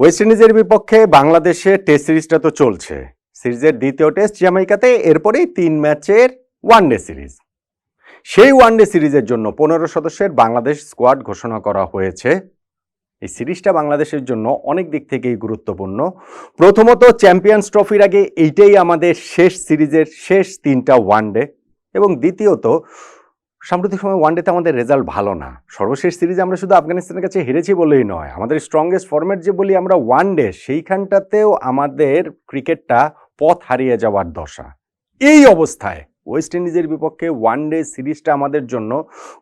West ইন্ডিজের বিপক্ষে বাংলাদেশে টেস্ট সিরিজটা তো চলছে। সিরিজের দ্বিতীয় টেস্ট জামাইকাতে এরপরেই তিন ম্যাচের ওয়ানডে সিরিজ সেই ওয়ানডে সিরিজের জন্য পনেরো সদস্যের বাংলাদেশ স্কোয়াড ঘোষণা করা হয়েছে। এই সিরিজটা বাংলাদেশের জন্য অনেক দিক থেকেই গুরুত্বপূর্ণ। প্রথমত চ্যাম্পিয়ন্স ট্রফির আগে এইটাই আমাদের শেষ সিরিজের শেষ তিনটা ওয়ানডে এবং দ্বিতীয়ত সাম্প্রতিক সময় ওয়ানডেতে আমাদের রেজাল্ট ভালো না। সর্বশেষ সিরিজে আমরা শুধু আফগানিস্তানের কাছে হেরেছি বলেই নয়। আমাদের স্ট্রংগেস্ট ফরম্যাট যে বলি আমরা ওয়ানডে সেইখানটাতেও আমাদের ক্রিকেটটা পথ হারিয়ে যাওয়ার দশা। এই অবস্থায় ওয়েস্ট ইন্ডিজের বিপক্ষে ওয়ানডে সিরিজটা আমাদের জন্য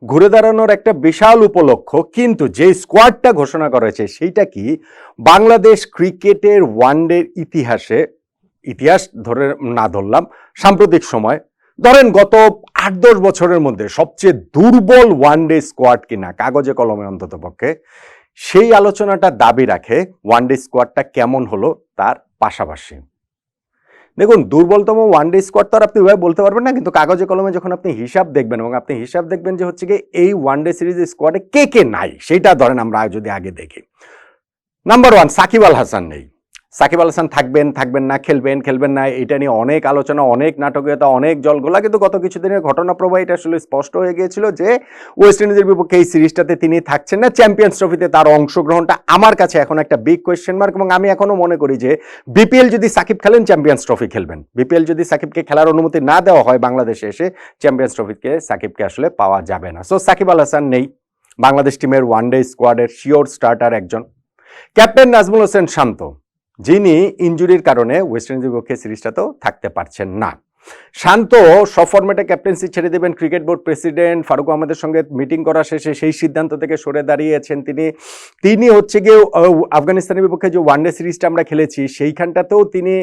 ঘুরে দাঁড়ানোর একটা বিশাল উপলক্ষ। কিন্তু যে স্কোয়াডটা ঘোষণা করেছে, সেইটা কি? বাংলাদেশ ক্রিকেটের ওয়ানডের ইতিহাসে, ইতিহাস ধরে না ধরলাম, সাম্প্রতিক সময় ধরেন গত আট, দশ বছরের মধ্যে সবচেয়ে দুর্বল ওয়ান ডে স্কোয়াড কিনা কাগজে কলমে অন্তত পক্ষে, সেই আলোচনাটা দাবি রাখে ওয়ান ডে স্কোয়াডটা কেমন হলো তার পাশাপাশি। দেখুন, দুর্বলতম ওয়ানডে স্কোয়াড তো আর আপনি ওইভাবে বলতে পারবেন না, কিন্তু কাগজে কলমে যখন আপনি হিসাব দেখবেন এবং আপনি হিসাব দেখবেন যে হচ্ছে গিয়ে এই ওয়ান ডে সিরিজ স্কোয়াডে কে কে নাই সেইটা ধরেন আমরা যদি আগে দেখি। নাম্বার ওয়ান সাকিব আল হাসান নেই। সাকিব আল হাসান থাকবেন থাকবেন না, খেলবেন খেলবেন না, এটা নিয়ে অনেক আলোচনা, অনেক নাটকীয়তা, অনেক জলগোলা। কিন্তু গত কিছুদিনের ঘটনা প্রবাহ এটা আসলে স্পষ্ট হয়ে গিয়েছিল যে ওয়েস্ট ইন্ডিজের বিপক্ষে এই সিরিজটাতে তিনি থাকছেন না। চ্যাম্পিয়ন্স ট্রফিতে তার অংশগ্রহণটা আমার কাছে এখন একটা বিগ কোয়েশ্চেন মার্ক এবং আমি এখনও মনে করি যে বিপিএল যদি সাকিব খেলেন চ্যাম্পিয়ন্স ট্রফি খেলবেন। বিপিএল যদি সাকিবকে খেলার অনুমতি না দেওয়া হয় বাংলাদেশে এসে চ্যাম্পিয়ন্স ট্রফিকে সাকিবকে আসলে পাওয়া যাবে না। সো সাকিব আল হাসান নেই। বাংলাদেশ টিমের ওয়ানডে স্কোয়াডের শিওর স্টার্টার একজন। ক্যাপ্টেন নাজমুল হোসেন শান্ত। যিনি ইঞ্জুরির কারণে ওয়েস্ট ইন্ডিজের পক্ষে সিরিজটা তো থাকতে পারছেন না। শান্ত সব ফরম্যাটে ক্যাপ্টেন্সি ছেড়ে দেবেন ক্রিকেট বোর্ড প্রেসিডেন্ট। ফারুক আহমেদের সঙ্গে মিটিং করা শেষে সেই সিদ্ধান্ত থেকে সরে দাঁড়িয়েছেন তিনি। তিনি হচ্ছে গিয়ে আফগানিস্তানের বিপক্ষে যে ওয়ানডে সিরিজটা আমরা খেলেছি, সেইখানটাতেও তিনি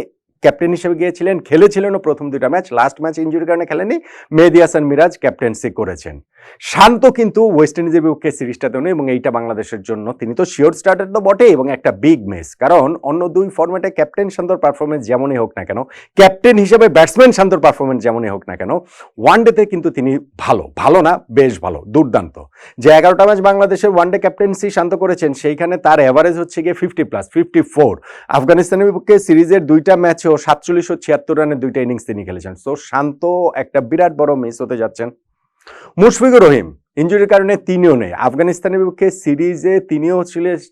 ক্যাপ্টেন হিসেবে গিয়েছিলেন খেলেছিলেনও প্রথম দুটা ম্যাচ লাস্ট ম্যাচ ইঞ্জুরির কারণে খেলেনি মেহেদি হাসান মিরাজ ক্যাপ্টেন্সি করেছেন। শান্ত কিন্তু ওয়েস্ট ইন্ডিজের বিপক্ষে সিরিজটাতেও নেই এবং এইটা বাংলাদেশের জন্য, তিনি তো শিওর স্টার্টার তো বটে এবং একটা বিগ মিস কারণ অন্য দুই ফরম্যাটে ক্যাপ্টেন শান্তর পারফরমেন্স যেমনই হোক না কেন ক্যাপ্টেন হিসেবে ব্যাটসম্যান শান্তর পারফরমেন্স যেমনই হোক না কেন ওয়ানডেতে কিন্তু তিনি ভালো ভালো না, বেশ ভালো, দুর্দান্ত। যে এগারোটা ম্যাচ বাংলাদেশের ওয়ান ডে ক্যাপ্টেন্সি শান্ত করেছেন, সেইখানে তার অ্যাভারেজ হচ্ছে গিয়ে ফিফটি প্লাস ফিফটি ফোর আফগানিস্তানের বিপক্ষে সিরিজের দুইটা ম্যাচেও সাতচল্লিশশো ছিয়াত্তর রানের দুইটা ইনিংস তিনি খেলেছেন। সো শান্ত একটা বিরাট বড় মিস হতে যাচ্ছেন। মুশফিকুর রহিম ইঞ্জুরির কারণে তিনিও নেই। আফগানিস্তানের বিপক্ষে সিরিজে তিনিও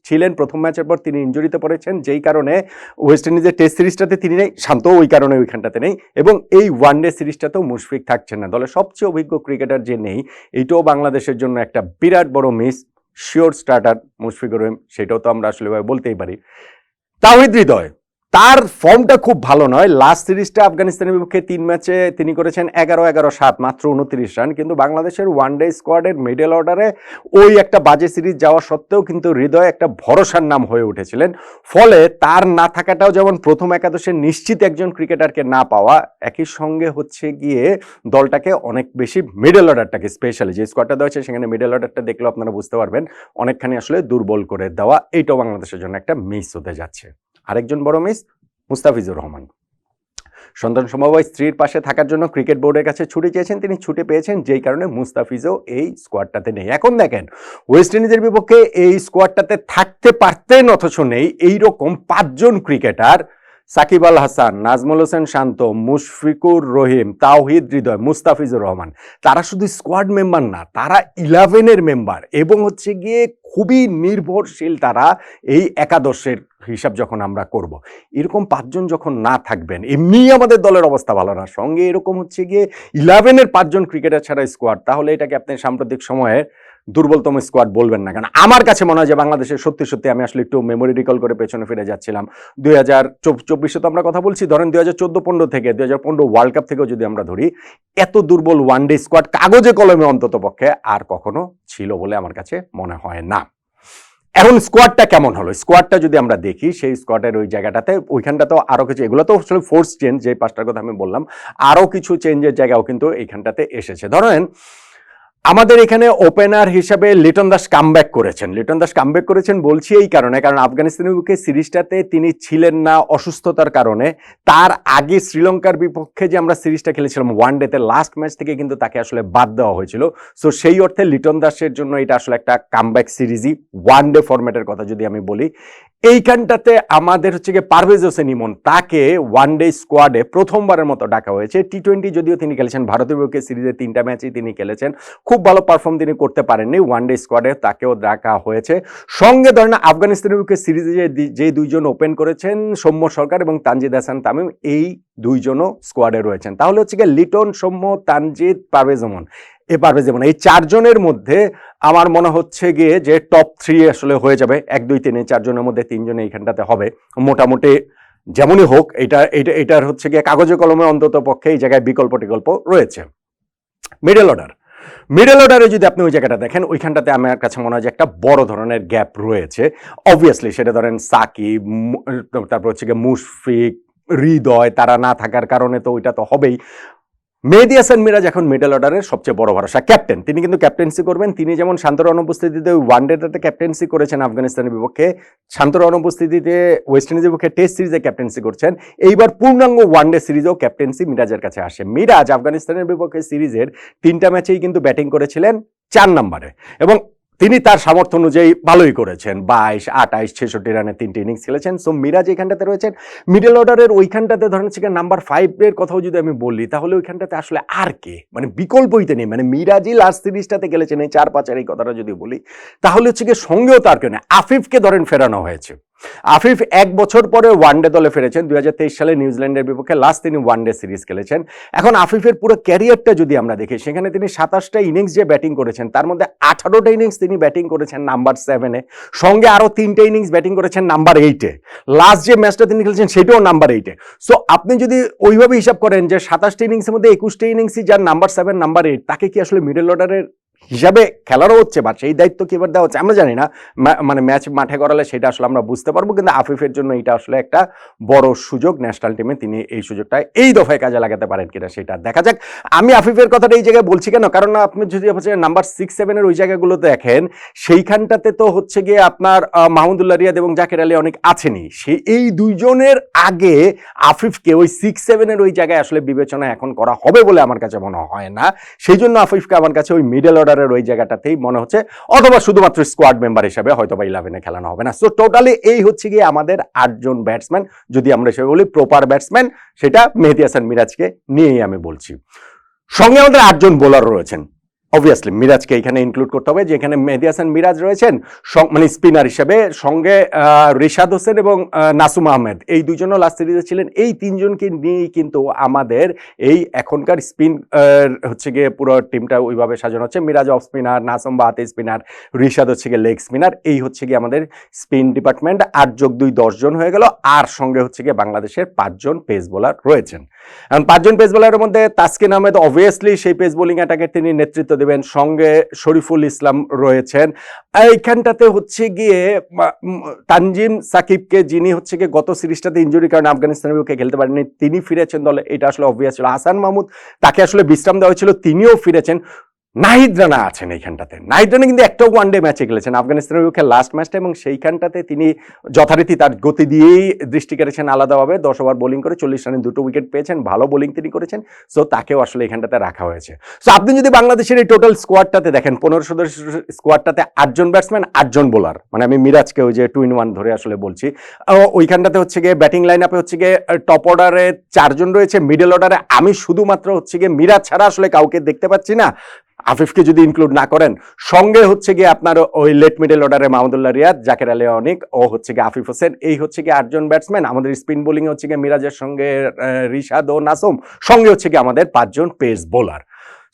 ছিলেন প্রথম ম্যাচের পর তিনি ইঞ্জুরিতে পড়েছেন, যেই কারণে ওয়েস্ট ইন্ডিজের টেস্ট সিরিজটাতে তিনি নেই, শান্ত ওই কারণে ওইখানটাতে নেই এবং এই ওয়ানডে সিরিজটাতেও মুশফিক থাকছেন না। দলের সবচেয়ে অভিজ্ঞ ক্রিকেটার যে নেই, এইটাও বাংলাদেশের জন্য একটা বিরাট বড় miss sure starter Mushfiqur Rahim, সেটাও তো আমরা আসলে বলতেই পারি। তাহিদ হৃদয় তার ফর্মটা খুব ভালো নয়। লাস্ট সিরিজটা আফগানিস্তানের বিপক্ষে তিন ম্যাচে তিনি করেছেন এগারো এগারো সাত মাত্র উনত্রিশ রান। কিন্তু বাংলাদেশের ওয়ান ডে স্কোয়াডের মিডল অর্ডারে ওই একটা বাজে সিরিজ যাওয়া সত্ত্বেও কিন্তু হৃদয় একটা ভরসার নাম হয়ে উঠেছিলেন। ফলে তার না থাকাটাও যেমন প্রথম একাদশে নিশ্চিত একজন ক্রিকেটারকে না পাওয়া, একই সঙ্গে হচ্ছে গিয়ে দলটাকে অনেক বেশি মিডল অর্ডারটাকে স্পেশালি যে স্কোয়াডটা দেওয়া হয়েছে, সেখানে মিডল অর্ডারটা দেখলেও আপনারা বুঝতে পারবেন। অনেকখানি আসলে দুর্বল করে দেওয়া, এইটাও বাংলাদেশের জন্য একটা মিস হতে যাচ্ছে। আরেকজন বড় মিস মুস্তাফিজুর রহমান। সন্তান সমবায় স্ত্রীর পাশে থাকার জন্য ক্রিকেট বোর্ডের কাছে ছুটি চেয়েছেন, তিনি ছুটি পেয়েছেন, যেই কারণে মুস্তাফিজও এই স্কোয়াডটাতে নেই। এখন দেখেন ওয়েস্ট ইন্ডিজের বিপক্ষে এই স্কোয়াডটাতে থাকতে পারতেন অথচ নেই, এইরকম পাঁচজন ক্রিকেটার সাকিব আল হাসান, নাজমুল হোসেন শান্ত, মুশফিকুর রহিম, তাওহিদ হৃদয়, মুস্তাফিজুর রহমান, তারা শুধু স্কোয়াড মেম্বার না, তারা ইলেভেনের মেম্বার এবং হচ্ছে গিয়ে খুবই নির্ভরশীল তারা এই একাদশের হিসাব যখন আমরা করব। এরকম পাঁচজন যখন না থাকবেন, এমনি আমাদের দলের অবস্থা ভালো না। সঙ্গে এরকম হচ্ছে গিয়ে ইলেভেনের পাঁচজন ক্রিকেটার ছাড়া স্কোয়াড তাহলে এটাকে আপনি সাম্প্রতিক সময়ে দুর্বলতম স্কোয়াড বলবেন না। কারণ আমার কাছে মনে হয় যে বাংলাদেশের সত্যি সত্যি আমি আসলে একটু মেমোরি রিকল করে পেছনে ফিরে যাচ্ছিলাম। দুই হাজার চব্বিশে তো আমরা কথা বলছি, ধরেন দুই হাজার চোদ্দ পনেরো থেকে দুই হাজার পনেরো ওয়ার্ল্ড কাপ থেকেও যদি আমরা ধরি, এত দুর্বল ওয়ানডে স্কোয়াড কাগজে কলমে অন্তত পক্ষে আর কখনো ছিল বলে আমার কাছে মনে হয় না। এখন স্কোয়াডটা কেমন হলো? স্কোয়াডটা যদি আমরা দেখি, সেই স্কোয়াডের ওই জায়গাটাতে ওইখানটাতেও আরও কিছু, এগুলো তো আসলে ফোর্স চেঞ্জ যে পাঁচটার কথা আমি বললাম আরও কিছু চেঞ্জের জায়গাও কিন্তু এইখানটাতে এসেছে। ধরেন আমাদের এখানে ওপেনার হিসাবে লিটন দাস কামব্যাক করেছেন। লিটন দাস কামব্যাক করেছেন বলছি এই কারণে, কারণ আফগানিস্তানের বিপক্ষে সিরিজটাতে তিনি ছিলেন না অসুস্থতার কারণে। তার আগে শ্রীলঙ্কার বিপক্ষে যে আমরা সিরিজটা খেলেছিলাম ওয়ান ডেতে লাস্ট ম্যাচ থেকে কিন্তু তাকে আসলে বাদ দেওয়া হয়েছিল। সো সেই অর্থে লিটন দাসের জন্য এটা আসলে একটা কামব্যাক সিরিজই ওয়ান ডে ফরম্যাটের কথা যদি আমি বলি। এইখানটাতে আমাদের হচ্ছে গিয়ে পারভেজ হোসেন ইমন, তাকে ওয়ান ডে স্কোয়াডে প্রথমবারের মতো ডাকা হয়েছে। টি টোয়েন্টি যদিও তিনি খেলেছেন ভারতের বিপক্ষে সিরিজে তিনটা ম্যাচই তিনি খেলেছেন। খুব ভালো পারফর্ম তিনি করতে পারেননি। ওয়ান ডে স্কোয়াডে তাকেও ডাকা হয়েছে। সঙ্গে ধরেন আফগানিস্তানের বিপক্ষে সিরিজে যে দুইজন ওপেন করেছেন সৌম্য সরকার এবং তানজিদ হাসান তামিম, এই দুইজনও স্কোয়াডে রয়েছেন। তাহলে হচ্ছে গিয়ে লিটন, সৌম্য, তানজিদ, পারভেজ ইমন এ পারভেজ এই চারজনের মধ্যে আমার মনে হচ্ছে গিয়ে যে টপ থ্রি আসলে হয়ে যাবে। এক, দুই, তিন, এই চারজনের মধ্যে তিনজনে এইখানটাতে হবে। মোটামুটি যেমনই হোক, এটা এটা, এটার হচ্ছে গিয়ে কাগজে কলমে অন্তত পক্ষে এই জায়গায় বিকল্প টিকল্প রয়েছে। মিডল অর্ডার মিডল অর্ডারে যদি আপনি ওই জায়গাটা দেখেন, ওইখানটাতে আমার কাছে মনে হয় যে একটা বড় ধরনের গ্যাপ রয়েছে। অবভিয়াসলি সেটা ধরেন সাকিব তারপর হচ্ছে গিয়ে মুশফিক, হৃদয়, তারা না থাকার কারণে তো ওইটা তো হবেই। মেহেদি হাসান মিরাজ এখন মিডল অর্ডারের সবচেয়ে বড় ভরসা। ক্যাপ্টেন তিনি কিন্তু ক্যাপ্টেন্সি করবেন। তিনি যেমন শান্তর অনুপস্থিতিতে ওয়ান ডেটাতে ক্যাপ্টেন্সি করেছেন আফগানিস্তানের বিপক্ষে, শান্তর অনুপস্থিতিতে ওয়েস্ট ইন্ডিজের বিপক্ষে টেস্ট সিরিজে ক্যাপ্টেন্সি করছেন। এইবার পূর্ণাঙ্গ ওয়ান ডে সিরিজেও ক্যাপ্টেন্সি মিরাজের কাছে আসে। মিরাজ আফগানিস্তানের বিপক্ষে সিরিজের তিনটা ম্যাচেই কিন্তু ব্যাটিং করেছিলেন চার নম্বরে। এবং তিনি তার সামর্থ্য অনুযায়ী ভালোই করেছেন। বাইশ আটাইশ ছেষট্টি রানে তিনটি ইনিংস খেলেছেন। সো মিরাজ এখানটাতে রয়েছেন। মিডল অর্ডারের ওইখানটাতে ধরেন হচ্ছে নাম্বার ফাইভের কথাও যদি আমি বলি, তাহলে ওইখানটাতে আসলে আর কে? মানে বিকল্পইতে নেই। মানে মিরাজই লাস্ট সিরিজটাতে খেলেছেন, এই চার পাঁচের এই কথাটা যদি বলি, তাহলে হচ্ছে গিয়ে সঙ্গেও তার কেউ নেই। আফিফকে ধরেন ফেরানো হয়েছে। আফিফ এক বছর পরে ওয়ানডে দলে ফিরেছেন। দুই সালে নিউজিল্যান্ডের বিপক্ষে লাস্ট তিনি ওয়ানডে সিরিজ খেলেছেন। এখন আফিফের পুরো ক্যারিয়ারটা যদি আমরা দেখি, সেখানে তিনি সাতাশটা ইনিংস যে ব্যাটিং করেছেন, তার মধ্যে আঠারোটা ইনিংস তিনি ব্যাটিং করেছেন নাম্বার সেভেনে সঙ্গে আরও তিনটে ইনিংস ব্যাটিং করেছেন নাম্বার এইটে লাস্ট যে ম্যাচটা তিনি খেলেছেন, সেটাও নাম্বার এইটে সো আপনি যদি ওইভাবে হিসাব করেন যে সাতাশটা ইনিংসের মধ্যে একুশটা ইনিংসই যার নাম্বার সেভেন নাম্বার এইট তাকে কি আসলে মিডল অর্ডারের হিসাবে খেলারও হচ্ছে বা সেই দায়িত্ব কি এবার দেওয়া হচ্ছে আমরা জানি না। মানে ম্যাচ মাঠে করালে সেটা আসলে আমরা বুঝতে পারব, কিন্তু আফিফের জন্য এটা আসলে একটা বড় সুযোগ। ন্যাশনাল টিমে তিনি এই সুযোগটা এই দফায় কাজে লাগাতে পারেন কিনা সেটা দেখা যাক। আমি আফিফের কথাটা এই জায়গায় বলছি কেন? কারণ আপনি যদি হচ্ছে নাম্বার সিক্স সেভেনের ওই জায়গাগুলো দেখেন, সেইখানটাতে তো হচ্ছে গিয়ে আপনার মাহমুদুল্লাহ রিয়াদ এবং জাকের আলী অনেক আছেনই। সে এই দুইজনের আগে আফিফকে ওই সিক্স সেভেনের ওই জায়গায় আসলে বিবেচনা এখন করা হবে বলে আমার কাছে মনে হয় না। সেই জন্য আফিফকে আমার কাছে ওই মিডল অর্ডারের ওই জায়গাটাতেই মনে হচ্ছে, অথবা শুধুমাত্র স্কোয়াড মেম্বার হিসাবে হয়তো বা ইলেভেনে খেলানো হবে না। সো টোটালি এই হচ্ছে গিয়ে আমাদের আটজন ব্যাটসম্যান যদি আমরা হিসেবে বলি প্রপার ব্যাটসম্যান সেটা মেহেদি হাসান মিরাজকে নিয়েই আমি বলছি। সঙ্গে আমাদের আটজন বোলার রয়েছেন। অবভিয়াসলি মিরাজকে এখানে ইনক্লুড করতে হবে, যেখানে মেহেদি হাসান মিরাজ রয়েছেন মানে স্পিনার হিসেবে, সঙ্গে রিশাদ হোসেন এবং নাসুম আহমেদ। এই দুজনও লাস্ট সিরিজে ছিলেন। এই তিনজনকে নিয়েই কিন্তু আমাদের এই এখনকার স্পিন হচ্ছে গিয়ে পুরো টিমটা ওইভাবে সাজানো হচ্ছে। মিরাজ অফ স্পিনার নাসুম বা হাতে স্পিনার রিশাদ হচ্ছে গিয়ে লেগ স্পিনার এই হচ্ছে গিয়ে আমাদের স্পিন ডিপার্টমেন্ট আট যোগ দুই দশজন হয়ে গেল। আর সঙ্গে হচ্ছে গিয়ে বাংলাদেশের পাঁচজন পেস বোলার রয়েছেন। এখন পাঁচজন পেস বোলারের মধ্যে তাসকিন আহমেদ অবভিয়াসলি সেই পেস বোলিং অ্যাটাকের তিনি নেতৃত্ব দেবেন, সঙ্গে শরীফুল ইসলাম রয়েছেন। এইখানটাতে হচ্ছে গিয়ে তানজিম সাকিবকে যিনি হচ্ছে গিয়ে গত সিরিজটাতে ইঞ্জুরির কারণে আফগানিস্তানের বিপক্ষে খেলতে পারেননি, তিনি ফিরেছেন দলে, এটা আসলে অবভিয়াস ছিল। হাসান মাহমুদ তাকে আসলে বিশ্রাম দেওয়া হয়েছিল, তিনিও ফিরেছেন। নাহিদ রানা আছেন এইখানটাতে। নাহিদ রানা কিন্তু একটা ওয়ানডে ম্যাচে খেলেছেন। আফগানিস্তানের বিপক্ষে লাস্ট ম্যাচটা এবং সেইখানটাতে তিনি যথারীতি তার গতি দিয়েই দৃষ্টি কেড়েছেন আলাদাভাবে। দশ ওভার বোলিং করে চল্লিশ রানে দুটো উইকেট পেয়েছেন, ভালো বোলিং তিনি করেছেন। সো তাকেও আসলে এখানটাতে রাখা হয়েছে। সো আপনি যদি বাংলাদেশের এই টোটাল স্কোয়াডটাতে দেখেন, পনেরো সদস্য স্কোয়াডটাতে আটজন ব্যাটসম্যান আটজন বোলার মানে আমি মিরাজকে ওই যে টু ইন ওয়ান ধরে আসলে বলছি। ওইখানটাতে হচ্ছে গিয়ে ব্যাটিং লাইন আপে হচ্ছে গিয়ে টপ অর্ডারে চারজন রয়েছে মিডল অর্ডারে আমি শুধুমাত্র হচ্ছে গিয়ে মিরাজ ছাড়া আসলে কাউকে দেখতে পাচ্ছি না। আফিফকে যদি ইনক্লুড না করেন, সঙ্গে হচ্ছে গিয়ে আপনার ওই লেট মিডল অর্ডারে মাহমুদুল্লাহ রিয়াদ, জাকের আলী অনিক, ও হচ্ছে গিয়ে আফিফ হোসেন, এই হচ্ছে গিয়ে আটজন ব্যাটসম্যান আমাদের স্পিন বোলিং হচ্ছে গিয়ে মিরাজের সঙ্গে রিশাদ ও নাসুম, সঙ্গে হচ্ছে গিয়ে আমাদের পাঁচজন পেস বোলার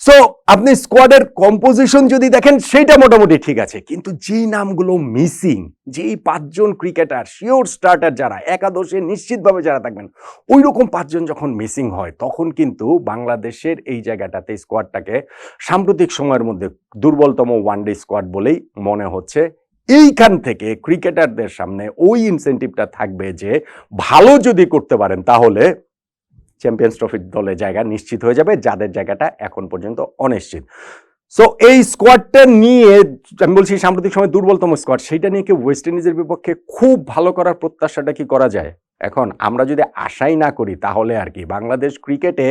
সো আপনি স্কোয়াডের কম্পোজিশন যদি দেখেন সেটা মোটামুটি ঠিক আছে। কিন্তু যেই নামগুলো মিসিং যেই পাঁচজন ক্রিকেটার শিওর স্টার্টার যারা, একাদশে নিশ্চিতভাবে যারা থাকবেন ওই রকম পাঁচজন যখন মিসিং হয়, তখন কিন্তু বাংলাদেশের এই জায়গাটাতে স্কোয়াডটাকে সাম্প্রতিক সময়ের মধ্যে দুর্বলতম ওয়ানডে স্কোয়াড বলেই মনে হচ্ছে। এইখান থেকে ক্রিকেটারদের সামনে ওই ইনসেন্টিভটা থাকবে যে, ভালো যদি করতে পারেন, তাহলে চ্যাম্পিয়ন্স ট্রফির দলে জায়গা নিশ্চিত হয়ে যাবে, যাদের জায়গাটা এখন পর্যন্ত অনিশ্চিত। সো এই স্কোয়াডটা নিয়ে আমি বলছি সাম্প্রতিক সময় দুর্বলতম স্কোয়াড সেইটা নিয়ে কি ওয়েস্ট ইন্ডিজের বিপক্ষে খুব ভালো করার প্রত্যাশাটা কি করা যায়? এখন আমরা যদি আশাই না করি, তাহলে আর কি? বাংলাদেশ ক্রিকেটে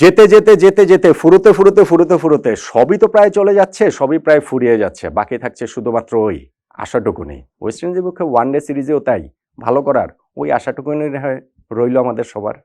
যেতে যেতে যেতে যেতে, ফুরোতে ফুরোতে ফুরোতে ফুরোতে সবই তো প্রায় চলে যাচ্ছে, সবই প্রায় ফুরিয়ে যাচ্ছে, বাকি থাকছে শুধুমাত্র ওই আশাটুকুনি ওয়েস্ট ইন্ডিজের পক্ষে ওয়ান ডে সিরিজেও তাই, ভালো করার, ওই আশাটুকুনি রইল আমাদের সবার।